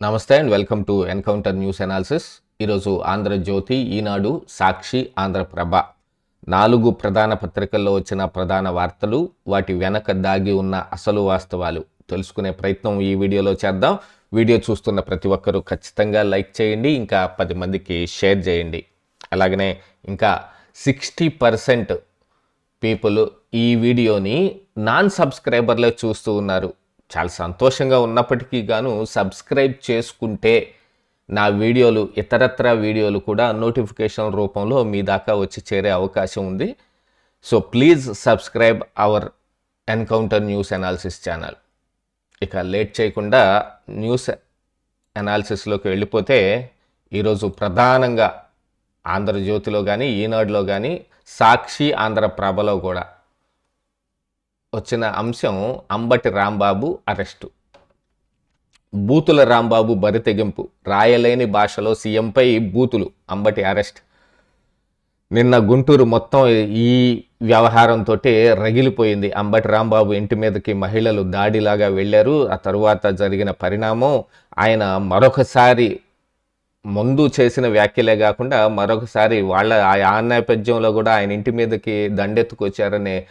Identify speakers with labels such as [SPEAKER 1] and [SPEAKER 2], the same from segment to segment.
[SPEAKER 1] నమస్తే and welcome to encounter news analysis. ఈరోజు ఆంధ్రజ్యోతి ఈనాడు సాక్షి ఆంధ్రప్రభ. నాలుగు ప్రధాన పత్రికల్లో వచ్చిన ప్రధాన వార్తలు వాటి వెనక దాగి ఉన్న అసలు వాస్తవాలు. తెలుసుకునే ప్రయత్నం ఈ వీడియోలో చేద్దాం. వీడియో చూస్తున్న ప్రతి ఒక్కరూ ఖచ్చితంగా లైక్ చేయండి ఇంకా పది మందికి షేర్ చేయండి. అలాగనే ఇంకా సిక్స్టీ పర్సెంట్ పీపుల్ ఈ వీడియోని నాన్ సబ్స్క్రైబర్లే చూస్తూ ఉన్నారు. చాలా సంతోషంగా ఉన్నప్పటికీ గాను సబ్స్క్రైబ్ చేసుకుంటే నా వీడియోలు ఇతరత్ర వీడియోలు కూడా నోటిఫికేషన్ రూపంలో మీ దాకా వచ్చి చేరే అవకాశం ఉంది. So please subscribe our encounter news analysis channel. ఇక లేట్ చేయకుండా న్యూస్ అనాలిసిస్లోకి వెళ్ళిపోతే ఈరోజు ప్రధానంగా ఆంధ్రజ్యోతిలో కానీ ఈనాడులో కానీ సాక్షి ఆంధ్రప్రభలో కూడా వచ్చిన అంశం అంబటి రాంబాబు అరెస్టు. బూతుల రాంబాబు బరితెగింపు. రాయలేని భాషలో సీఎంపై బూతులు అంబటి అరెస్ట్. నిన్న గుంటూరు మొత్తం ఈ వ్యవహారంతో రగిలిపోయింది. అంబటి రాంబాబు ఇంటి మీదకి మహిళలు దాడిలాగా వెళ్ళారు. ఆ తరువాత జరిగిన పరిణామం ఆయన మరొకసారి ముందు చేసిన వ్యాఖ్యలే కాకుండా మరొకసారి వాళ్ళ ఆ నేపథ్యంలో కూడా ఆయన ఇంటి మీదకి దండెత్తుకొచ్చారనే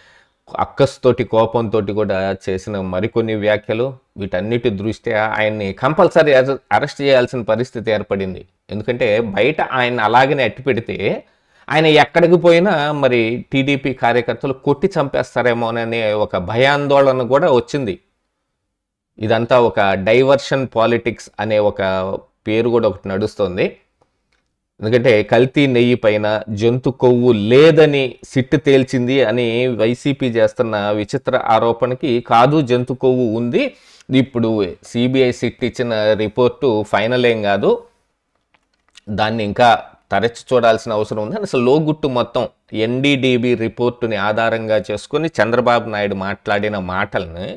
[SPEAKER 1] అక్కస్తోటి కోపంతో కూడా చేసిన మరికొన్ని వ్యాఖ్యలు వీటన్నిటి దృష్ట్యా ఆయన్ని కంపల్సరీ అరెస్ట్ చేయాల్సిన పరిస్థితి ఏర్పడింది. ఎందుకంటే బయట ఆయన అలాగనే అట్టి పెడితే ఆయన ఎక్కడికి పోయినా మరి టీడీపీ కార్యకర్తలు కొట్టి చంపేస్తారేమోననే ఒక భయాందోళన కూడా వచ్చింది. ఇదంతా ఒక డైవర్షన్ పాలిటిక్స్ అనే ఒక పేరు కూడా ఒకటి నడుస్తుంది. ఎందుకంటే కల్తీ నెయ్యి పైన జంతు కొవ్వు లేదని సిట్టు తేల్చింది అని వైసీపీ చేస్తున్న విచిత్ర ఆరోపణకి కాదు జంతు కొవ్వు ఉంది. ఇప్పుడు సిబిఐ సిట్ ఇచ్చిన రిపోర్టు ఫైనల్ ఏం కాదు. దాన్ని ఇంకా తరచి చూడాల్సిన అవసరం ఉంది. అసలు లోగుట్టు మొత్తం ఎన్డీడీబీ రిపోర్టుని ఆధారంగా చేసుకొని చంద్రబాబు నాయుడు మాట్లాడిన మాటల్ని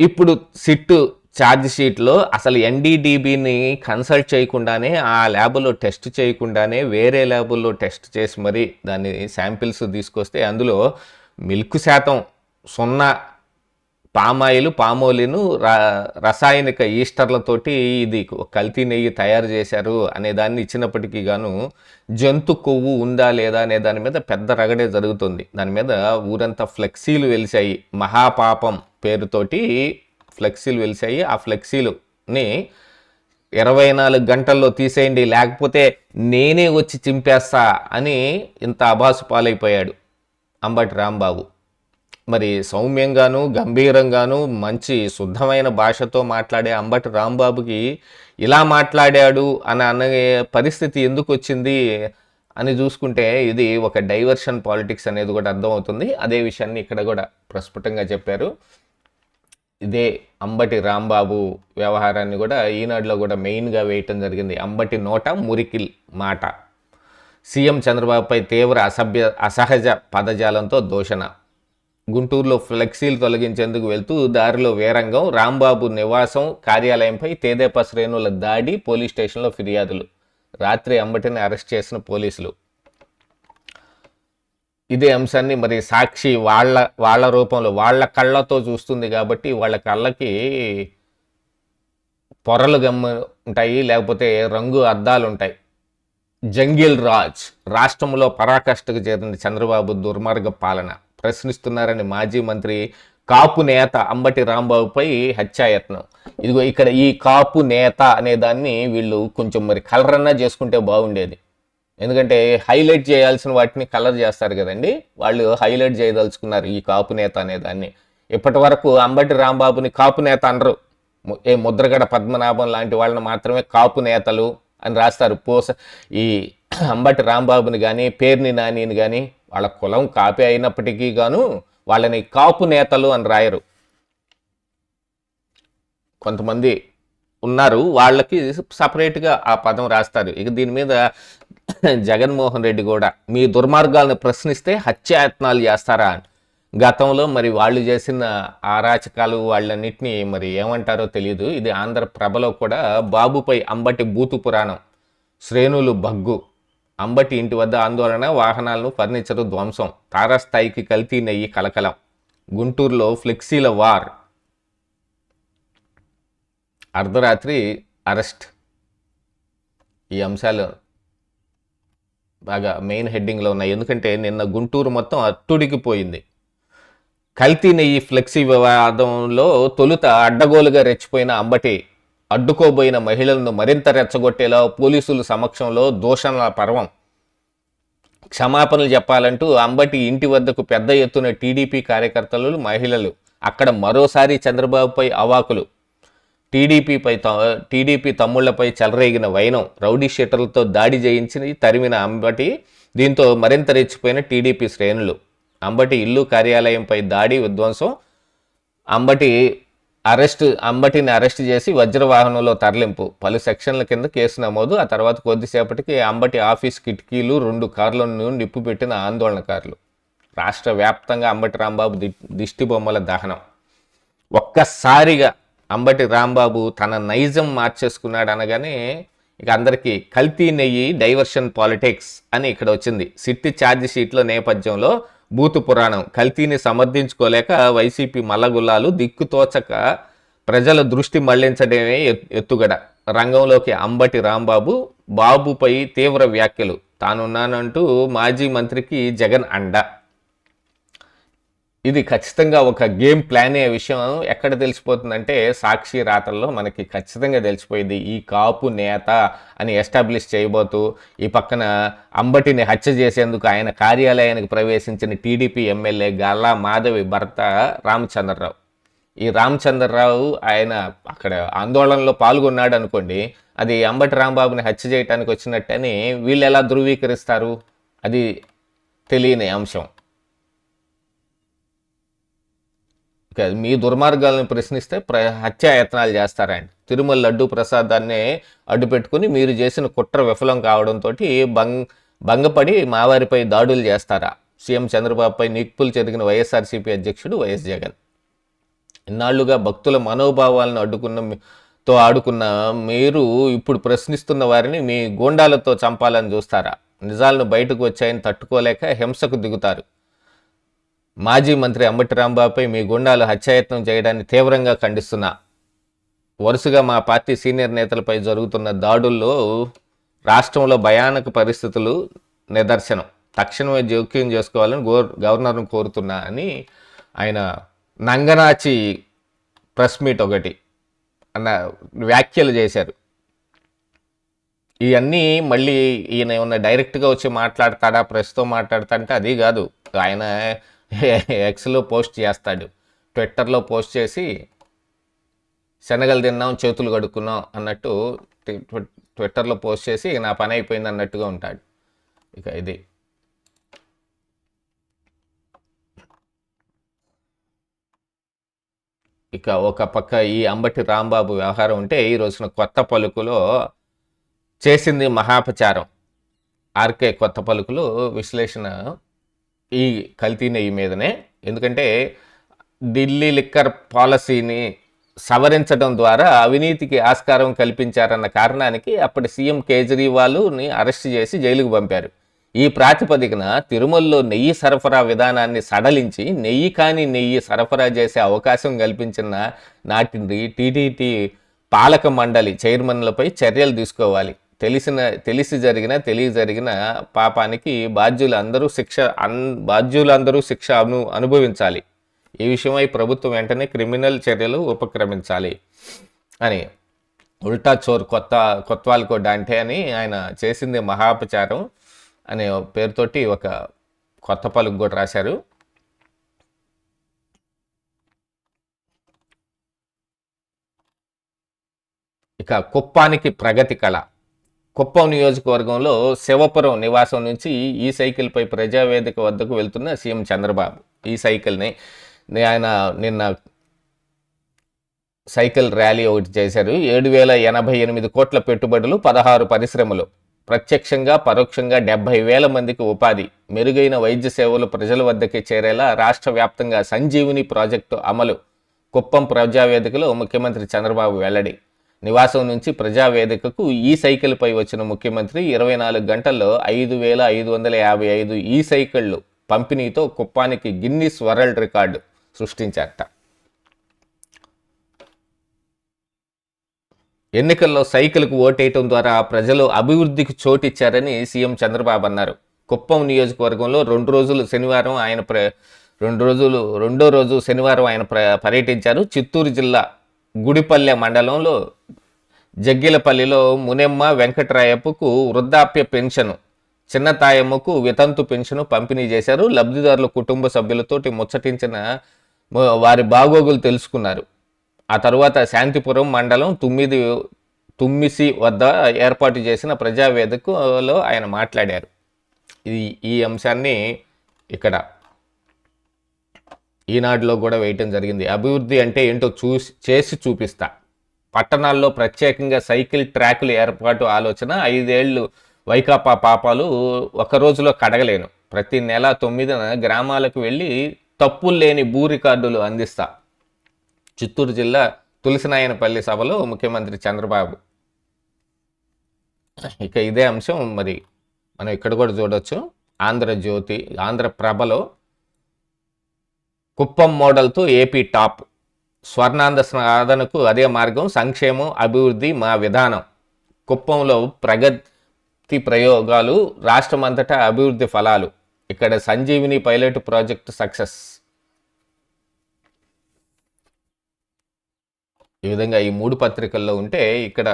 [SPEAKER 1] ఇప్పుడు సిట్టు ఛార్జ్ షీట్లో అసలు ఎన్డీడీబీని కన్సల్ట్ చేయకుండానే ఆ ల్యాబ్లో టెస్ట్ చేయకుండానే వేరే ల్యాబుల్లో టెస్ట్ చేసి మరి దాన్ని శాంపిల్స్ తీసుకొస్తే అందులో మిల్క్ శాతం సున్నా పామాయిల్ పామోలిను రసాయనిక ఈస్టర్లతోటి ఇది కల్తీ నెయ్యి తయారు చేశారు అనే దాన్ని ఇచ్చినప్పటికీ గాను జంతు కొవ్వు ఉందా లేదా అనే దాని మీద పెద్ద రగడే జరుగుతుంది. దాని మీద ఊరంతా ఫ్లెక్సీలు వెలిసాయి మహాపాపం పేరుతోటి ఫ్లెక్సీలు వెలిసాయి ఆ ఫ్లెక్సీలుని ఇరవై నాలుగు గంటల్లో తీసేయండి. లేకపోతే నేనే వచ్చి చింపేస్తా అని ఇంత అభాసు పాలైపోయాడు అంబటి రాంబాబు. మరి సౌమ్యంగాను గంభీరంగాను మంచి శుద్ధమైన భాషతో మాట్లాడే అంబటి రాంబాబుకి ఇలా మాట్లాడాడు అని అనే పరిస్థితి ఎందుకు వచ్చింది అని చూసుకుంటే ఇది ఒక డైవర్షన్ పాలిటిక్స్ అనేది కూడా అర్థమవుతుంది. అదే విషయాన్ని ఇక్కడ కూడా ప్రస్ఫుటంగా చెప్పారు. ఇదే అంబటి రాంబాబు వ్యవహారాన్ని కూడా ఈనాడులో కూడా మెయిన్గా వేయటం జరిగింది. అంబటి నోట మురికిల్ మాట. సీఎం చంద్రబాబుపై తీవ్ర అసభ్య అసహజ పదజాలంతో దూషణ. గుంటూరులో ఫ్లెక్సీలు తొలగించేందుకు వెళ్తూ దారిలో వేరంగం రాంబాబు నివాసం కార్యాలయంపై తేదేప శ్రేణుల దాడి పోలీస్ స్టేషన్లో ఫిర్యాదులు. రాత్రి అంబటిని అరెస్ట్ చేసిన పోలీసులు. ఇదే అంశాన్ని మరి సాక్షి వాళ్ళ వాళ్ళ రూపంలో వాళ్ళ కళ్ళతో చూస్తుంది కాబట్టి వాళ్ళ కళ్ళకి పొరలు గమ్ము ఉంటాయి లేకపోతే రంగు అద్దాలు ఉంటాయి. జంగిల్ రాజ్ రాష్ట్రంలో పరాకాష్ఠకు చేరిన చంద్రబాబు దుర్మార్గ పాలన. ప్రశ్నిస్తున్నారని మాజీ మంత్రి కాపు నేత అంబటి రాంబాబుపై హత్యాయత్నం. ఇదిగో ఇక్కడ ఈ కాపు నేత అనే దాన్ని వీళ్ళు కొంచెం మరి కలరన్నా చేసుకుంటే బాగుండేది. ఎందుకంటే హైలైట్ చేయాల్సిన వాటిని కలర్ చేస్తారు కదండి. వాళ్ళు హైలైట్ చేయదలుచుకున్నారు ఈ కాపు నేత అనే దాన్ని. ఇప్పటి వరకు అంబటి రాంబాబుని కాపు నేత అనరు. ఏ ముద్రగడ పద్మనాభం లాంటి వాళ్ళని మాత్రమే కాపు నేతలు అని రాస్తారు. పోస ఈ అంబటి రాంబాబుని కానీ పేర్ని నానిని కానీ వాళ్ళ కులం కాపీ అయినప్పటికీ గాను వాళ్ళని కాపు నేతలు అని రాయరు. కొంతమంది ఉన్నారు. వాళ్ళకి సపరేట్గా ఆ పదం రాస్తారు. ఇక దీని మీద జగన్మోహన్ రెడ్డి కూడా మీ దుర్మార్గాలను ప్రశ్నిస్తే హత్యాయత్నాలు చేస్తారా గతంలో మరి వాళ్ళు చేసిన ఆరాచకాలు వాళ్ళన్నింటినీ మరి ఏమంటారో తెలియదు ఇది ఆంధ్రప్రభలో కూడా బాబుపై అంబటి బూతు పురాణం. శ్రేణులు బగ్గు అంబటి ఇంటి వద్ద ఆందోళన వాహనాలను ఫర్నిచర్ ధ్వంసం తారాస్థాయికి కల్తీ నెయ్యి కలకలం. గుంటూరులో ఫ్లెక్సీల వార్. అర్ధరాత్రి అరెస్ట్. ఈ అంశాలు బాగా మెయిన్ హెడ్డింగ్లో ఉన్నాయి. ఎందుకంటే నిన్న గుంటూరు మొత్తం అట్టుడికిపోయింది కల్తీ నెయ్యి ఫ్లెక్సీ వివాదంలో తొలుత అడ్డగోలుగా రెచ్చిపోయిన అంబటి అడ్డుకోబోయిన మహిళలను మరింత రెచ్చగొట్టేలా పోలీసుల సమక్షంలో దూషణల పర్వం. క్షమాపణలు చెప్పాలంటూ అంబటి ఇంటి వద్దకు పెద్ద ఎత్తున టీడీపీ కార్యకర్తలు మహిళలు అక్కడ మరోసారి చంద్రబాబుపై అవాకులు. టీడీపీపై త- టీడీపీ తమ్ముళ్ళపై చెలరేగిన వైనం రౌడీ షీటర్లతో దాడి చేయించి తరిమిన అంబటి దీంతో మరింత రెచ్చిపోయిన టీడీపీ శ్రేణులు. అంబటి ఇల్లు కార్యాలయంపై దాడి విధ్వంసం అంబటి అరెస్ట్ అంబటిని అరెస్ట్ చేసి వజ్రవాహనంలో తరలింపు. పలు సెక్షన్ల కింద కేసు నమోదు ఆ తర్వాత కొద్దిసేపటికి అంబటి ఆఫీస్ కిటికీలు రెండు కార్లను నిప్పు పెట్టిన ఆందోళనకారులు రాష్ట్ర వ్యాప్తంగా అంబటి రాంబాబు దిష్టి బొమ్మల దహనం. ఒక్కసారిగా అంబటి రాంబాబు తన నైజం మార్చేసుకున్నాడు అనగానే ఇక అందరికీ కల్తీ నెయ్యి డైవర్షన్ పాలిటిక్స్ అని ఇక్కడ వచ్చింది. సిట్టి ఛార్జ్ షీట్ల నేపథ్యంలో బూతు పురాణం. కల్తీని సమర్థించుకోలేక వైసీపీ మల్లగుల్లాలు దిక్కుతోచక ప్రజల దృష్టి మళ్ళించడమే ఎత్- ఎత్తుగడ. రంగంలోకి అంబటి రాంబాబు బాబుపై తీవ్ర వ్యాఖ్యలు. తానున్నానంటూ మాజీ మంత్రికి జగన్ అండ. ఇది ఖచ్చితంగా ఒక గేమ్ ప్లాన్ అనే విషయం. ఎక్కడ తెలిసిపోతుందంటే సాక్షి రాతల్లో మనకి ఖచ్చితంగా తెలిసిపోయింది ఈ కాపు నేత అని ఎస్టాబ్లిష్ చేయబోతూ ఈ పక్కన అంబటిని హత్య చేసేందుకు ఆయన కార్యాలయానికి ప్రవేశించిన టీడీపీ ఎమ్మెల్యే గల్లా మాధవి భర్త రామచంద్రరావు. ఈ రామచంద్రరావు ఆయన అక్కడ ఆందోళనలో పాల్గొన్నాడు అనుకోండి అది అంబటి రాంబాబుని హత్య చేయడానికి వచ్చినట్టని వీళ్ళు ఎలా ధృవీకరిస్తారు? అది తెలియని అంశం ఇక మీ దుర్మార్గాలను ప్రశ్నిస్తే ప్ర హత్యాయత్నాలు చేస్తారండి తిరుమల లడ్డు ప్రసాదాన్ని అడ్డు పెట్టుకుని మీరు చేసిన కుట్ర విఫలం కావడంతో బంగ్ భంగపడి మావారిపై దాడులు చేస్తారా? సీఎం చంద్రబాబుపై నిప్పులు చెరిగిన వైఎస్ఆర్సీపీ అధ్యక్షుడు వైఎస్ జగన్. ఇన్నాళ్ళుగా భక్తుల మనోభావాలను అడ్డుకున్న తో ఆడుకున్న మీరు ఇప్పుడు ప్రశ్నిస్తున్న వారిని మీ గోండాలతో చంపాలని చూస్తారా? నిజాలను బయటకు వచ్చాయని తట్టుకోలేక హింసకు దిగుతారు. మాజీ మంత్రి అంబటి రాంబాబుపై మీ గుండాలు హత్యాయత్నం చేయడాన్ని తీవ్రంగా ఖండిస్తున్నా. వరుసగా మా పార్టీ సీనియర్ నేతలపై జరుగుతున్న దాడుల్లో రాష్ట్రంలో భయానక పరిస్థితులు నిదర్శనం. తక్షణమే జోక్యం చేసుకోవాలని గో గవర్నర్ను కోరుతున్నా అని ఆయన నంగనాచి ప్రెస్ మీట్ ఒకటి అన్న వ్యాఖ్యలు చేశారు. ఇవన్నీ మళ్ళీ ఈయన ఏమన్నా డైరెక్ట్గా వచ్చి మాట్లాడతాడా ప్రెస్తో మాట్లాడతాడంటే అది కాదు. ఆయన ఎక్స్లో పోస్ట్ చేస్తాడు. ట్విట్టర్లో పోస్ట్ చేసి శనగలు తిన్నాం చేతులు కడుక్కున్నాం అన్నట్టు ట్వి- ట్విట్టర్లో పోస్ట్ చేసి నా పని అయిపోయింది అన్నట్టుగా ఉంటాడు. ఇక ఇది. ఇక ఒక పక్క ఈ అంబటి రాంబాబు వ్యవహారం ఉంటే ఈ రోజున కొత్త పలుకులో చేసింది మహాపచారం. ఆర్కే కొత్త పలుకులు విశ్లేషణ ఈ కల్తీ నెయ్యి మీదనే. ఎందుకంటే ఢిల్లీ లిక్కర్ పాలసీని సవరించడం ద్వారా అవినీతికి ఆస్కారం కల్పించారన్న కారణానికి అప్పటి సీఎం కేజ్రీవాల్ని అరెస్ట్ చేసి జైలుకు పంపారు. ఈ ప్రాతిపదికన తిరుమలలో నెయ్యి సరఫరా విధానాన్ని సడలించి నెయ్యి కాని నెయ్యి సరఫరా చేసే అవకాశం కల్పించిన నాటిని టీటీటీ పాలక మండలి చైర్మన్లపై చర్యలు తీసుకోవాలి. తెలిసిన తెలిసి జరిగిన తెలియ జరిగిన పాపానికి బాధ్యులందరూ శిక్ష అన్ బాధ్యులందరూ శిక్ష అను అనుభవించాలి. ఈ విషయమై ప్రభుత్వం వెంటనే క్రిమినల్ చర్యలు ఉపక్రమించాలి అని ఉల్టా చోర్ కొత్త కొత్వాల్కో డాంటే అని ఆయన చేసింది మహాపచారం అనే పేరుతోటి ఒక కొత్త పలుకు కూడా రాశారు. ఇక కుప్పానికి ప్రగతి కళ. కుప్పం నియోజకవర్గంలో శివపురం నివాసం నుంచి ఈ సైకిల్పై ప్రజావేదిక వద్దకు వెళ్తున్న సీఎం చంద్రబాబు. ఈ సైకిల్ని ఆయన నిన్న సైకిల్ ర్యాలీ ఒకటి చేశారు. ఏడు వేల ఎనభై ఎనిమిది కోట్ల పెట్టుబడులు పదహారు పరిశ్రమలు. ప్రత్యక్షంగా పరోక్షంగా డెబ్బై వేల మందికి ఉపాధి. మెరుగైన వైద్య సేవలు ప్రజల వద్దకి చేరేలా రాష్ట్ర వ్యాప్తంగా సంజీవిని ప్రాజెక్టు అమలు. కుప్పం ప్రజావేదికలో ముఖ్యమంత్రి చంద్రబాబు వెల్లడి. నివాసం నుంచి ప్రజావేదికకు ఈ సైకిల్పై వచ్చిన ముఖ్యమంత్రి ఇరవై నాలుగు గంటల్లో ఐదు వేల ఐదు వందల యాభై ఐదు ఈ సైకిళ్ళు పంపిణీతో కుప్పానికి గిన్నిస్ వరల్డ్ రికార్డు సృష్టించారట. ఎన్నికల్లో సైకిల్కు ఓటేయటం ద్వారా ప్రజలు అభివృద్ధికి చోటిచ్చారని సీఎం చంద్రబాబు అన్నారు. కుప్పం నియోజకవర్గంలో రెండు రోజులు శనివారం ఆయన ప్ర రెండు రోజులు రెండో రోజు శనివారం ఆయన ప్ర పర్యటించారు. చిత్తూరు జిల్లా గుడిపల్లె మండలంలో జగ్గిలపల్లిలో మునెమ్మ వెంకటరాయప్పకు వృద్ధాప్య పెన్షన్ చిన్న తాయమ్మకు వితంతు పెన్షన్ పంపిణీ చేశారు. లబ్ధిదారుల కుటుంబ సభ్యులతోటి ముచ్చటించిన వారి బాగోగులు తెలుసుకున్నారు. ఆ తర్వాత శాంతిపురం మండలం తొమ్మిది తుమ్మిసి వద్ద ఏర్పాటు చేసిన ప్రజావేదికలో ఆయన మాట్లాడారు. ఇది ఈ అంశాన్ని ఇక్కడ ఈనాడులో కూడా వేయటం జరిగింది. అభివృద్ధి అంటే ఏంటో చూసి చేసి చూపిస్తా. పట్టణాల్లో ప్రత్యేకంగా సైకిల్ ట్రాకులు ఏర్పాటు ఆలోచన ఐదేళ్ళు వైకాపా పాపాలు ఒక రోజులో కడగలేను. ప్రతి నెల తొమ్మిదిన గ్రామాలకు వెళ్ళి తప్పులు లేని భూ రికార్డులు అందిస్తా. చిత్తూరు జిల్లా తులసినాయనపల్లి సభలో ముఖ్యమంత్రి చంద్రబాబు. ఇక ఇదే అంశం. మరి మనం ఇక్కడ కూడా చూడొచ్చు. ఆంధ్రజ్యోతి ఆంధ్రప్రభలో కుప్పం మోడల్తో ఏపీ టాప్. స్వర్ణాంద సాధనకు అదే మార్గం సంక్షేమం అభివృద్ధి మా విధానం. కుప్పంలో ప్రగతి ప్రయోగాలు రాష్ట్రమంతటా అభివృద్ధి ఫలాలు. ఇక్కడ సంజీవిని పైలట్ ప్రాజెక్టు సక్సెస్. ఈ విధంగా ఈ మూడు పత్రికల్లో ఉంటే ఇక్కడ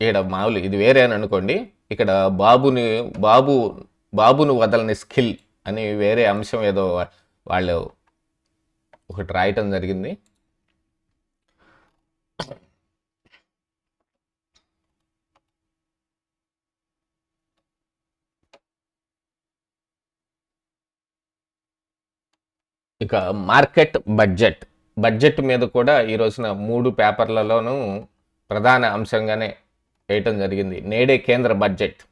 [SPEAKER 1] ఇక్కడ మామూలు ఇది వేరే అని అనుకోండి. ఇక్కడ బాబుని బాబు బాబును వదలని స్కిల్ అని వేరే అంశం ఏదో వాళ్ళు ఒకటి రాయటం జరిగింది. ఇక మార్కెట్ బడ్జెట్. బడ్జెట్ మీద కూడా ఈ రోజున మూడు పేపర్లలోనూ ప్రధాన అంశంగానే వేయటం జరిగింది. నేడే కేంద్ర బడ్జెట్.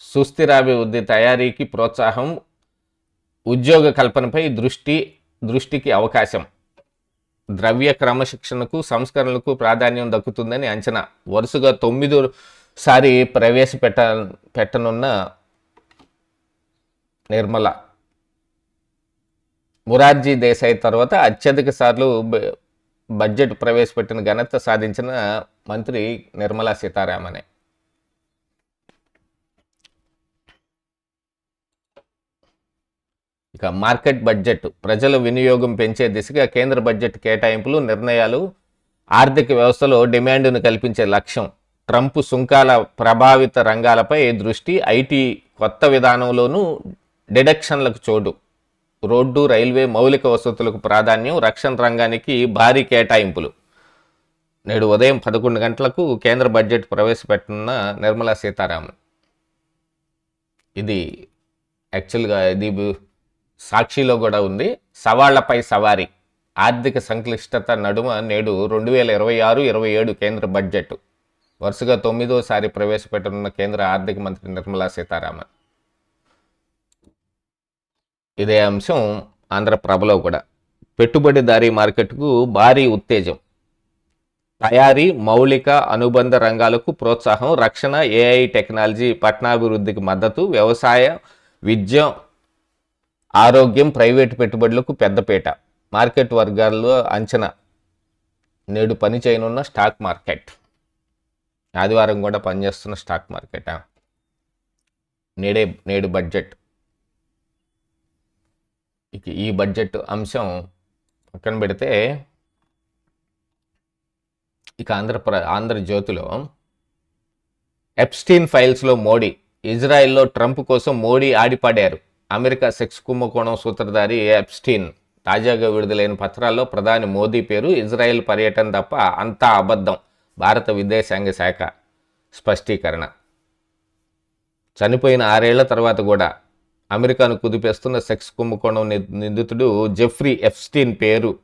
[SPEAKER 1] సుస్థిరాభివృద్ధి తయారీకి ప్రోత్సాహం ఉద్యోగ కల్పనపై దృష్టి దృష్టికి అవకాశం. ద్రవ్య క్రమశిక్షణకు సంస్కరణలకు ప్రాధాన్యం దక్కుతుందని అంచనా. వరుసగా తొమ్మిదో సారి ప్రవేశపెట్ట పెట్టనున్న నిర్మల. మురార్జీ దేశాయ్ తర్వాత అత్యధిక సార్లు బడ్జెట్ ప్రవేశపెట్టిన ఘనత సాధించిన మంత్రి నిర్మలా సీతారామనే. ఇక మార్కెట్ బడ్జెట్ ప్రజల వినియోగం పెంచే దిశగా కేంద్ర బడ్జెట్ కేటాయింపులు నిర్ణయాలు ఆర్థిక వ్యవస్థలో డిమాండ్ను కల్పించే లక్ష్యం. ట్రంప్ సుంకాల ప్రభావిత రంగాలపై దృష్టి ఐటీ కొత్త విధానంలోనూ డిడక్షన్లకు చోటు. రోడ్డు రైల్వే మౌలిక వసతులకు ప్రాధాన్యం రక్షణ రంగానికి భారీ కేటాయింపులు. నేడు ఉదయం పదకొండు గంటలకు కేంద్ర బడ్జెట్ ప్రవేశపెట్టనున్న నిర్మలా సీతారామన్. ఇది యాక్చువల్గా ఇది సాక్షిలో కూడా ఉంది. సవాళ్ళపై సవారీ. ఆర్థిక సంక్లిష్టత నడుమ నేడు రెండు వేల ఇరవై ఆరు ఇరవై ఏడు కేంద్ర బడ్జెట్. వరుసగా తొమ్మిదోసారి ప్రవేశపెట్టనున్న కేంద్ర ఆర్థిక మంత్రి నిర్మలా సీతారామన్. ఇదే అంశం ఆంధ్రప్రభలో కూడా. పెట్టుబడిదారీ మార్కెట్కు భారీ ఉత్తేజం. తయారీ మౌలిక అనుబంధ రంగాలకు ప్రోత్సాహం రక్షణ ఏఐ టెక్నాలజీ పట్టణాభివృద్ధికి మద్దతు వ్యవసాయ విద్య ఆరోగ్యం ప్రైవేటు పెట్టుబడులకు పెద్దపీట మార్కెట్ వర్గాల్లో అంచనా. నేడు పని చేయనున్న స్టాక్ మార్కెట్. ఆదివారం కూడా పనిచేస్తున్న స్టాక్ మార్కెటా? నేడే నేడు బడ్జెట్. ఇక ఈ బడ్జెట్ అంశం పక్కన పెడితే ఇక ఆంధ్రప్ర ఆంధ్రజ్యోతిలో ఎప్స్టీన్ ఫైల్స్లో మోడీ ఇజ్రాయెల్లో ట్రంప్ కోసం మోడీ ఆడిపాడారు. అమెరికా సెక్స్ కుంభకోణం సూత్రధారి ఎప్స్టీన్ తాజాగా విడుదలైన పత్రాల్లో ప్రధాని మోదీ పేరు ఇజ్రాయెల్ పర్యటన తప్ప అంతా అబద్ధం. భారత విదేశాంగ శాఖ స్పష్టీకరణ. చనిపోయిన ఆరేళ్ళ తర్వాత కూడా అమెరికాను కుదిపేస్తున్న సెక్స్ కుంభకోణం ని- నిందితుడు జెఫ్రీ ఎఫ్స్టీన్ పేరు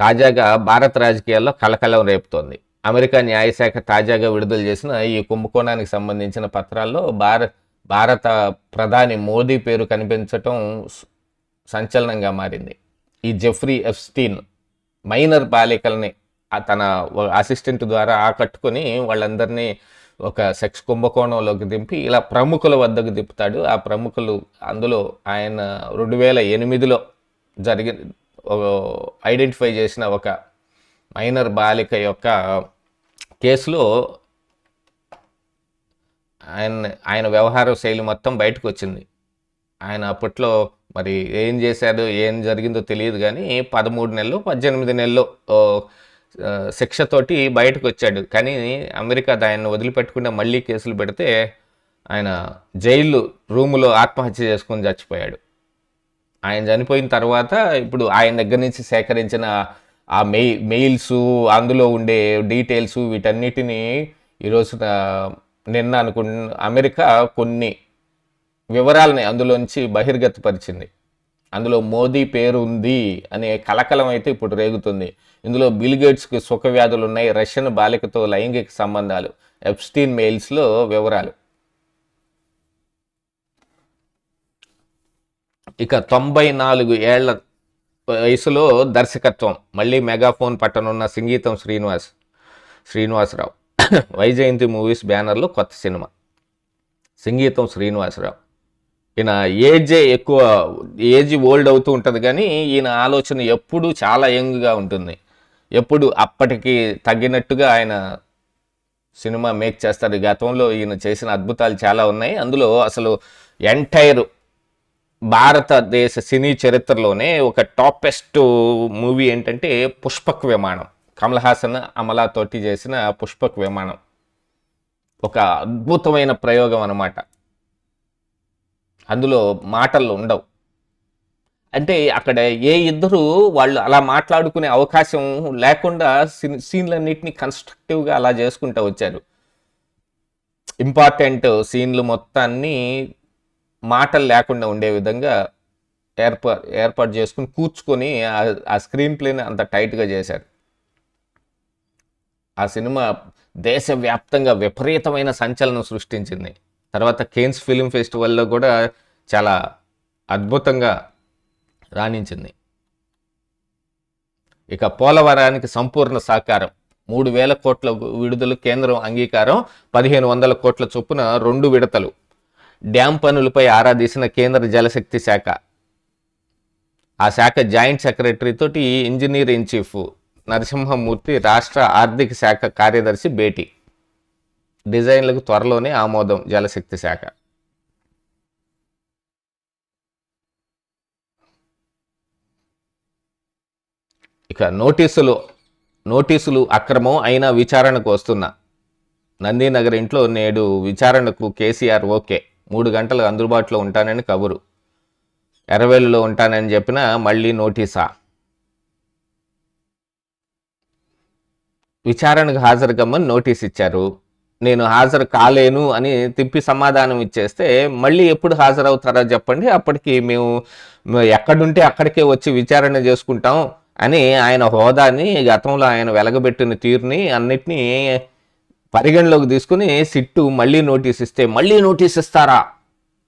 [SPEAKER 1] తాజాగా భారత రాజకీయాల్లో కలకలం రేపుతోంది. అమెరికా న్యాయశాఖ తాజాగా విడుదల చేసిన ఈ కుంభకోణానికి సంబంధించిన పత్రాల్లో భారత్ భారత ప్రధాని మోదీ పేరు కనిపించటం సంచలనంగా మారింది. ఈ జెఫ్రీ ఎఫ్స్టీన్ మైనర్ బాలికల్ని ఆ తన అసిస్టెంట్ ద్వారా ఆకట్టుకుని వాళ్ళందరినీ ఒక సెక్స్ కుంభకోణంలోకి దింపి ఇలా ప్రముఖుల వద్దకు దింపుతాడు. ఆ ప్రముఖులు అందులో ఆయన రెండు వేల ఎనిమిదిలో జరిగిన ఐడెంటిఫై చేసిన ఒక మైనర్ బాలిక యొక్క కేసులో ఆయన ఆయన వ్యవహార శైలి మొత్తం బయటకు వచ్చింది ఆయన అప్పట్లో మరి ఏం చేశాడో ఏం జరిగిందో తెలియదు కానీ పదమూడు నెలలు పద్దెనిమిది నెలలు శిక్షతోటి బయటకు వచ్చాడు కానీ అమెరికా ఆయన వదిలిపెట్టకుండా మళ్ళీ కేసులు పెడితే ఆయన జైలు రూములో ఆత్మహత్య చేసుకొని చచ్చిపోయాడు. ఆయన చనిపోయిన తర్వాత ఇప్పుడు ఆయన దగ్గర నుంచి సేకరించిన ఆ మెయి మెయిల్స్ అందులో ఉండే డీటెయిల్స్ వీటన్నిటినీ ఈరోజు నిన్న అనుకు అమెరికా కొన్ని వివరాలని అందులోంచి బహిర్గతపరిచింది. అందులో మోదీ పేరు ఉంది అనే కలకలం అయితే ఇప్పుడు రేగుతుంది. ఇందులో బిల్ గేట్స్కి ఉన్నాయి రష్యన్ బాలికతో లైంగిక సంబంధాలు. ఎప్స్టీన్ మెయిల్స్లో వివరాలు. ఇక తొంభై నాలుగు ఏళ్ళ వయసులో దర్శకత్వం మళ్ళీ మెగాఫోన్ పట్టనున్న సంగీతం శ్రీనివాస్ శ్రీనివాసరావు. వైజయంతి మూవీస్ బ్యానర్లో కొత్త సినిమా. సంగీతం శ్రీనివాసరావు. ఈయన ఏజే ఎక్కువ ఏజ్ ఓల్డ్ అవుతూ ఉంటుంది కానీ ఈయన ఆలోచన ఎప్పుడు చాలా యంగ్గా ఉంటుంది. ఎప్పుడు అప్పటికి తగ్గినట్టుగా ఆయన సినిమా మేక్ చేస్తారు గతంలో ఈయన చేసిన అద్భుతాలు చాలా ఉన్నాయి. అందులో అసలు ఎంటైర్ భారతదేశ సినీ చరిత్రలోనే ఒక టాపెస్ట్ మూవీ ఏంటంటే పుష్పక్ విమానం. కమల్ హాసన్ అమలాతోటి చేసిన పుష్పక్ విమానం. ఒక అద్భుతమైన ప్రయోగం అన్నమాట. అందులో మాటలు ఉండవు. అంటే అక్కడ ఏ ఇద్దరు వాళ్ళు అలా మాట్లాడుకునే అవకాశం లేకుండా సీన్ సీన్లన్నింటినీ కన్స్ట్రక్టివ్గా అలా చేసుకుంటూ వచ్చారు. ఇంపార్టెంట్ సీన్లు మొత్తాన్ని మాటలు లేకుండా ఉండే విధంగా ఏర్పా ఏర్పాటు చేసుకుని కూర్చుకొని ఆ- ఆ స్క్రీన్ ప్లేని అంత టైట్గా చేశారు. ఆ సినిమా దేశవ్యాప్తంగా విపరీతమైన సంచలనం సృష్టించింది. తర్వాత కేన్స్ ఫిల్మ్ ఫెస్టివల్లో కూడా చాలా అద్భుతంగా రాణించింది. ఇక పోలవరానికి సంపూర్ణ సహకారం మూడు వేల కోట్ల విడుదల కేంద్రం అంగీకారం పదిహేను వందల కోట్ల చొప్పున రెండు విడతలు. డ్యాం పనులపై ఆరాధీసిన కేంద్ర జలశక్తి శాఖ. ఆ శాఖ జాయింట్ సెక్రటరీ తోటి ఇంజనీర్ ఇన్ చీఫ్. నరసింహమూర్తి రాష్ట్ర ఆర్థిక శాఖ కార్యదర్శి భేటీ. డిజైన్లకు త్వరలోనే ఆమోదం జలశక్తి శాఖ. ఇక నోటీసులు నోటీసులు అక్రమం అయినా విచారణకు వస్తున్నా. నందీనగర్ ఇంట్లో నేడు విచారణకు కేసీఆర్ ఓకే. మూడు గంటలు అందుబాటులో ఉంటానని కబురు. ఎర్రవేలులో ఉంటానని చెప్పిన మళ్ళీ నోటీసా? విచారణకు హాజరు కమ్మని నోటీస్ ఇచ్చారు. నేను హాజరు కాలేను అని తిప్పి సమాధానం ఇచ్చేస్తే మళ్ళీ ఎప్పుడు హాజరవుతారో చెప్పండి. అప్పటికి మేము ఎక్కడుంటే అక్కడికే వచ్చి విచారణ చేసుకుంటాం అని ఆయన హోదాని గతంలో ఆయన వెలగబెట్టిన తీరుని అన్నిటినీ పరిగణలోకి తీసుకుని సిట్టు మళ్ళీ నోటీస్ ఇస్తే మళ్ళీ నోటీస్ ఇస్తారా?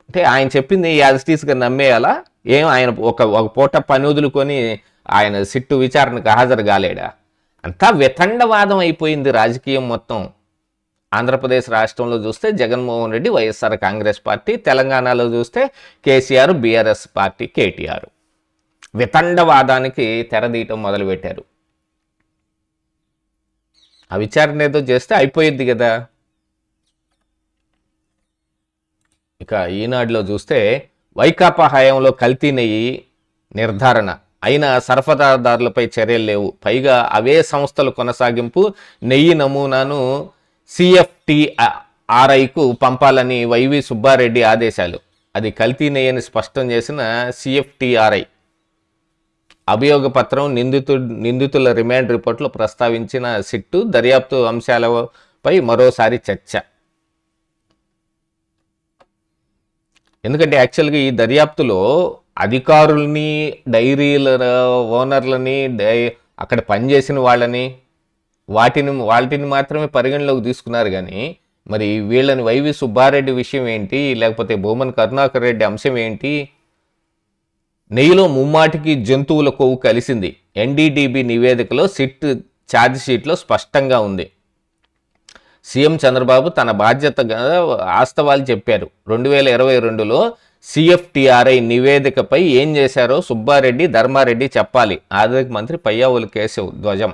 [SPEAKER 1] అంటే ఆయన చెప్పింది యాజిటీస్గా నమ్మేయాలా? ఏం ఆయన ఒక ఒక పూట పని వదులుకొని ఆయన సిట్టు విచారణకు హాజరు కాలేడా? అంతా వితండవాదం అయిపోయింది రాజకీయం మొత్తం. ఆంధ్రప్రదేశ్ రాష్ట్రంలో చూస్తే జగన్మోహన్ రెడ్డి వైఎస్ఆర్ కాంగ్రెస్ పార్టీ తెలంగాణలో చూస్తే కేసీఆర్ బీఆర్ఎస్ పార్టీ కేటీఆర్. వితండవాదానికి తెరదీయటం మొదలుపెట్టారు. ఆ విచారణ ఏదో చేస్తే అయిపోయింది కదా. ఇక ఈనాడులో చూస్తే వైకాపా హయాంలో కల్తీ నెయ్యి నిర్ధారణ. అయినా సరఫరాదారులపై చర్యలు లేవు. పైగా అవే సంస్థలు కొనసాగింపు నెయ్యి నమూనాను సిఎఫ్టి ఆర్ఐకు పంపాలని వైవి సుబ్బారెడ్డి ఆదేశాలు. అది కల్తీ నెయ్యని స్పష్టం చేసిన సిఎఫ్టిఆర్ఐ. అభియోగ పత్రం నిందితు నిందితుల రిమాండ్ రిపోర్ట్లో ప్రస్తావించిన సిట్టు దర్యాప్తు అంశాలపై మరోసారి చర్చ. ఎందుకంటే యాక్చువల్గా ఈ దర్యాప్తులో అధికారుల్ని డైరీల ఓనర్లని డై అక్కడ పనిచేసిన వాళ్ళని వాటిని వాటిని మాత్రమే పరిగణలోకి తీసుకున్నారు కానీ మరి వీళ్ళని వైవి సుబ్బారెడ్డి విషయం ఏంటి? లేకపోతే భూమన్ కరుణాకర్ రెడ్డి అంశం ఏంటి? నెయ్యిలో ముమ్మాటికి జంతువుల కొవ్వు కలిసింది. ఎన్డీడీబీ నివేదికలో సిట్ ఛార్జ్ షీట్లో స్పష్టంగా ఉంది. సీఎం చంద్రబాబు తన బాధ్యతగా ఆస్తవాలు చెప్పారు. రెండు వేల ఇరవై రెండులో సిఎఫ్టిఆర్ఐ నివేదికపై ఏం చేశారో సుబ్బారెడ్డి ధర్మారెడ్డి చెప్పాలి. ఆర్థిక మంత్రి పయ్యావులు కేశవ్ ధ్వజం.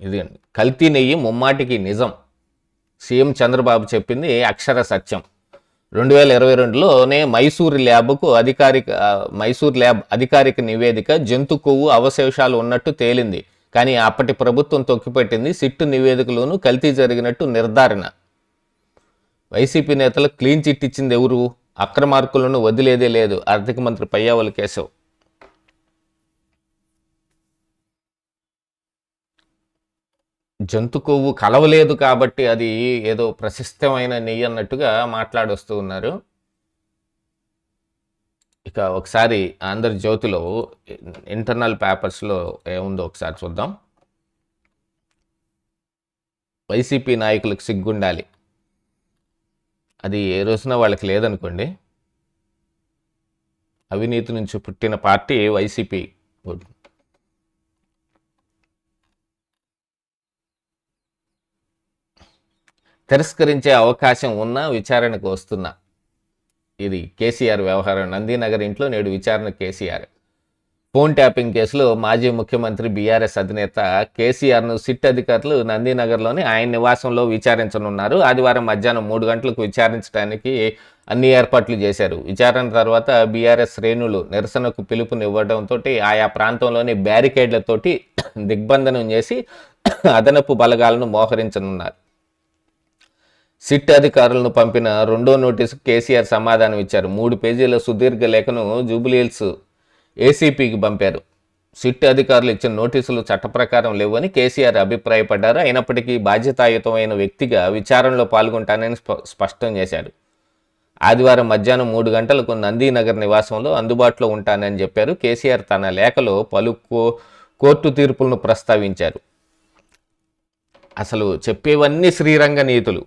[SPEAKER 1] ఇది కల్తీ నెయ్యి ముమ్మాటికి నిజం. సీఎం చంద్రబాబు చెప్పింది అక్షర సత్యం? రెండు వేల ఇరవై రెండులోనే మైసూర్ ల్యాబ్కు అధికారిక మైసూర్ ల్యాబ్ అధికారిక నివేదిక జంతు కొవ్వు అవశేషాలు ఉన్నట్టు తేలింది. కానీ అప్పటి ప్రభుత్వం తొక్కిపెట్టింది సిట్టు నివేదికలోనూ కల్తీ జరిగినట్టు నిర్ధారణ. వైసీపీ నేతలు క్లీన్ చిట్ ఇచ్చింది ఎవరు? అక్రమార్కులను వదిలేదే లేదు ఆర్థిక మంత్రి పయ్యావల కేశవ్. జంతు కొవ్వు కలవలేదు కాబట్టి అది ఏదో ప్రశస్తమైన నెయ్యి అన్నట్టుగా మాట్లాడొస్తూ ఉన్నారు. ఇక ఒకసారి ఆంధ్రజ్యోతిలో ఇంటర్నల్ పేపర్స్లో ఏముందో ఒకసారి చూద్దాం. వైసీపీ నాయకులకు సిగ్గుండాలి. అది ఏ రోజున వాళ్ళకి లేదనుకోండి. అవినీతి నుంచి పుట్టిన పార్టీ వైసీపీ. తిరస్కరించే అవకాశం ఉన్నా విచారణకు వస్తున్నా. ఇది కేసీఆర్ వ్యవహారం. నందీనగర్ ఇంట్లో నేడు విచారణ కేసీఆర్. ఫోన్ ట్యాపింగ్ కేసులో మాజీ ముఖ్యమంత్రి బీఆర్ఎస్ అధినేత కేసీఆర్ను సిట్ అధికారులు నందీనగర్లోని ఆయన నివాసంలో విచారించనున్నారు. ఆదివారం మధ్యాహ్నం మూడు గంటలకు విచారించడానికి అన్ని ఏర్పాట్లు చేశారు. విచారణ తర్వాత బీఆర్ఎస్ శ్రేణులు నిరసనకు పిలుపునివ్వడంతో ఆయా ప్రాంతంలోని బ్యారికేడ్లతోటి దిగ్బంధనం చేసి అదనపు బలగాలను మోహరించనున్నారు. సిట్ అధికారులను పంపిన రెండో నోటీసు కేసీఆర్ సమాధానం ఇచ్చారు. మూడు పేజీల సుదీర్ఘ లేఖను జూబిలీహిల్స్ ఏసీపీకి పంపారు. సిట్ అధికారులు ఇచ్చిన నోటీసులు చట్ట ప్రకారం లేవని కేసీఆర్ అభిప్రాయపడ్డారు. అయినప్పటికీ బాధ్యతాయుతమైన వ్యక్తిగా విచారణలో పాల్గొంటానని స్ప- స్పష్టం చేశారు. ఆదివారం మధ్యాహ్నం మూడు గంటలకు నందీనగర్ నివాసంలో అందుబాటులో ఉంటానని చెప్పారు. కేసీఆర్ తన లేఖలో పలు కో- కోర్టు తీర్పులను ప్రస్తావించారు. అసలు చెప్పేవన్నీ శ్రీరంగ నీతులు.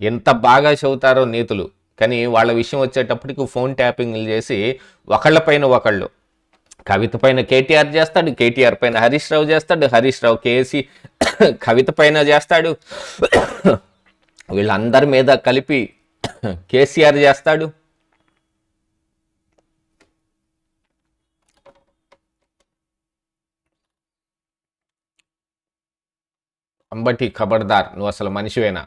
[SPEAKER 1] ఎంత బాగా చెబుతారో నీతులు. కానీ వాళ్ళ విషయం వచ్చేటప్పటికి ఫోన్ ట్యాపింగ్లు చేసి ఒకళ్ళపైన ఒకళ్ళు. కవిత పైన కేటీఆర్ చేస్తాడు కేటీఆర్ పైన హరీష్ రావు చేస్తాడు హరీష్ రావు కేసీ కవిత పైన చేస్తాడు. వీళ్ళందరి మీద కలిపి కేసీఆర్ చేస్తాడు. అంబటి ఖబర్దార్ నువ్వు అసలు మనిషివేనా?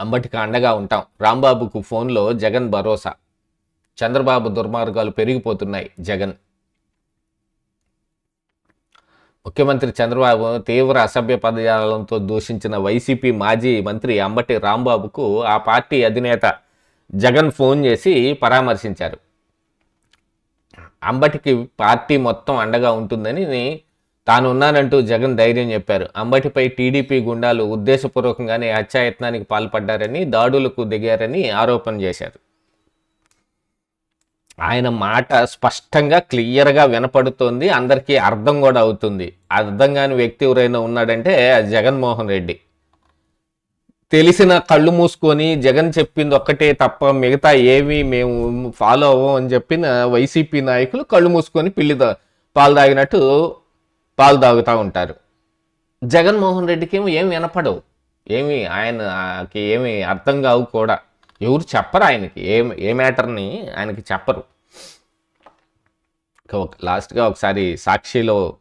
[SPEAKER 1] అంబటికి అండగా ఉంటాం. రాంబాబుకు ఫోన్లో జగన్ భరోసా. చంద్రబాబు దుర్మార్గాలు పెరిగిపోతున్నాయి. జగన్. ముఖ్యమంత్రి చంద్రబాబు తీవ్ర అసభ్య పదజాలంతో దూషించిన వైసీపీ మాజీ మంత్రి అంబటి రాంబాబుకు ఆ పార్టీ అధినేత జగన్ ఫోన్ చేసి పరామర్శించారు. అంబటికి పార్టీ మొత్తం అండగా ఉంటుందని తాను ఉన్నానంటూ జగన్ ధైర్యం చెప్పారు. అంబటిపై టీడీపీ గుండాలు ఉద్దేశపూర్వకంగానే హత్యాయత్నానికి పాల్పడ్డారని దాడులకు దిగారని ఆరోపణ చేశారు. ఆయన మాట స్పష్టంగా క్లియర్గా వినపడుతోంది. అందరికీ అర్థం కూడా అవుతుంది. అర్థం కాని వ్యక్తి ఎవరైనా ఉన్నాడంటే అది జగన్మోహన్ రెడ్డి. తెలిసిన కళ్ళు మూసుకొని జగన్ చెప్పింది ఒక్కటే తప్ప మిగతా ఏమీ మేము ఫాలో అవ్వం అని చెప్పిన వైసీపీ నాయకులు కళ్ళు మూసుకొని పిల్లి పాలు తాగినట్టు పాలు తాగుతూ ఉంటారు. జగన్మోహన్ రెడ్డికి ఏమి ఏమి వినపడవు. ఏమి ఆయనకి ఏమి అర్థం కావు కూడా. ఎవరు చెప్పరు ఆయనకి. ఏ ఏ మ్యాటర్ని ఆయనకి చెప్పరు. ఇక ఒక లాస్ట్గా ఒకసారి సాక్షిలో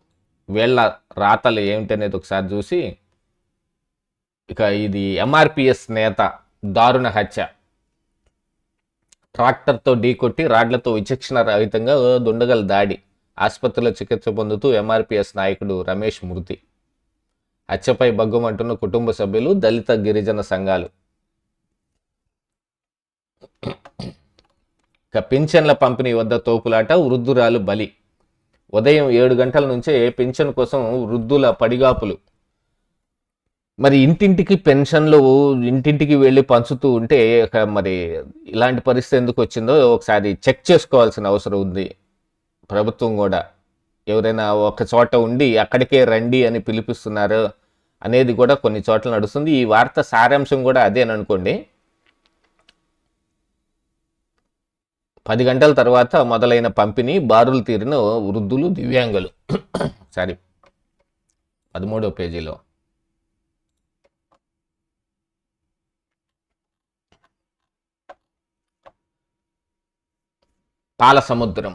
[SPEAKER 1] వీళ్ళ రాతలు ఏమిటనేది ఒకసారి చూసి ఇక ఇది ఎంఆర్పిఎస్ నేత దారుణ హత్య. ట్రాక్టర్తో ఢీకొట్టి రాడ్లతో విచక్షణ రహితంగా దుండగల దాడి. ఆసుపత్రిలో చికిత్స పొందుతూ ఎంఆర్పిఎస్ నాయకుడు రమేష్ మృతి హత్యపై బగ్గుమంటున్న కుటుంబ సభ్యులు దళిత గిరిజన సంఘాలు. ఇక పింఛన్ల పంపిణీ వద్ద తోపులాట వృద్ధురాలు బలి. ఉదయం ఏడు గంటల నుంచే పింఛన్ కోసం వృద్ధుల పడిగాపులు. మరి ఇంటింటికి పెన్షన్లు ఇంటింటికి వెళ్ళి పంచుతూ ఉంటే మరి ఇలాంటి పరిస్థితి ఎందుకు వచ్చిందో ఒకసారి చెక్ చేసుకోవాల్సిన అవసరం ఉంది. ప్రభుత్వం కూడా ఎవరైనా ఒక చోట ఉండి అక్కడికే రండి అని పిలిపిస్తున్నారు అనేది కూడా కొన్ని చోట్ల నడుస్తుంది. ఈ వార్త సారాంశం కూడా అదేననుకోండి పది గంటల తర్వాత మొదలైన పంపిణీ బారులు తీరిన వృద్ధులు దివ్యాంగులు. సారీ పదమూడవ పేజీలో. పాల సముద్రం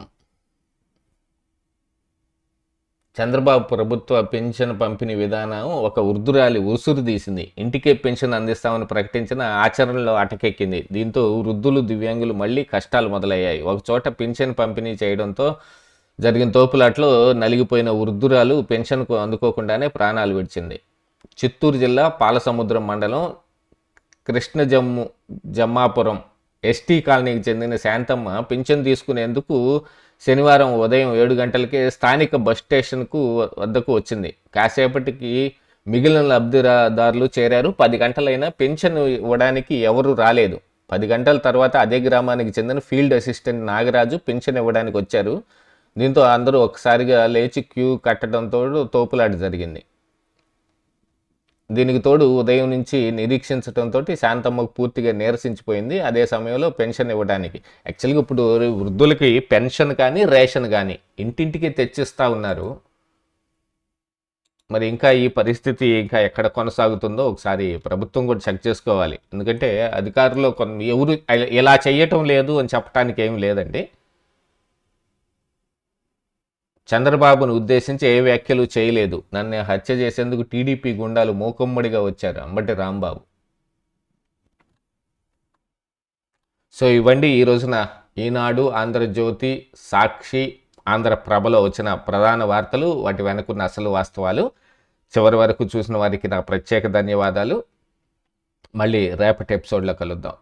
[SPEAKER 1] చంద్రబాబు ప్రభుత్వ పెన్షన్ పంపిణీ విధానం ఒక వృద్ధురాలి ఉసురు తీసింది. ఇంటికే పెన్షన్ అందిస్తామని ప్రకటించిన ఆచరణలో అటకెక్కింది. దీంతో వృద్ధులు దివ్యాంగులు మళ్ళీ కష్టాలు మొదలయ్యాయి. ఒకచోట పెన్షన్ పంపిణీ చేయడంతో జరిగిన తోపులాట్లో నలిగిపోయిన వృద్ధురాలు పెన్షన్కు అందుకోకుండానే ప్రాణాలు విడిచింది. చిత్తూరు జిల్లా పాలసముద్రం మండలం కృష్ణ జమ్ము జమ్మాపురం ఎస్టీ కాలనీకి చెందిన శాంతమ్మ పింఛన్ తీసుకునేందుకు శనివారం ఉదయం ఏడు గంటలకే స్థానిక బస్ స్టేషన్కు వద్దకు వచ్చింది. కాసేపటికి మిగిలిన లబ్ధిదారులు చేరారు. పది గంటలైనా పెన్షన్ ఇవ్వడానికి ఎవరూ రాలేదు. పది గంటల తర్వాత అదే గ్రామానికి చెందిన ఫీల్డ్ అసిస్టెంట్ నాగరాజు పెన్షన్ ఇవ్వడానికి వచ్చారు. దీంతో అందరూ ఒకసారిగా లేచి క్యూ కట్టడంతో తోపులాట జరిగింది. దీనికి తోడు ఉదయం నుంచి నిరీక్షించడంతో శాంతమ్మకు పూర్తిగా నీరసించిపోయింది. అదే సమయంలో పెన్షన్ ఇవ్వడానికి. యాక్చువల్గా ఇప్పుడు వృద్ధులకి పెన్షన్ కానీ రేషన్ కానీ ఇంటింటికి తెచ్చిస్తూ ఉన్నారు. మరి ఇంకా ఈ పరిస్థితి ఇంకా ఎక్కడ కొనసాగుతుందో ఒకసారి ప్రభుత్వం కూడా చెక్ చేసుకోవాలి. ఎందుకంటే అధికారులు కొన్ని ఎవరు ఇలా చేయటం లేదు అని చెప్పడానికి ఏం లేదండి. చంద్రబాబును ఉద్దేశించి ఏ వ్యాఖ్యలు చేయలేదు. నన్ను హత్య చేసేందుకు టీడీపీ గుండాలు మూకమ్మడిగా వచ్చారు అంబటి రాంబాబు. సో ఇవ్వండి ఈ రోజున ఈనాడు ఆంధ్రజ్యోతి సాక్షి ఆంధ్రప్రభలో వచ్చిన ప్రధాన వార్తలు వాటి వెనుకున్న అసలు వాస్తవాలు. చివరి వరకు చూసిన వారికి నా ప్రత్యేక ధన్యవాదాలు. మళ్ళీ రేపటి ఎపిసోడ్లో కలుద్దాం.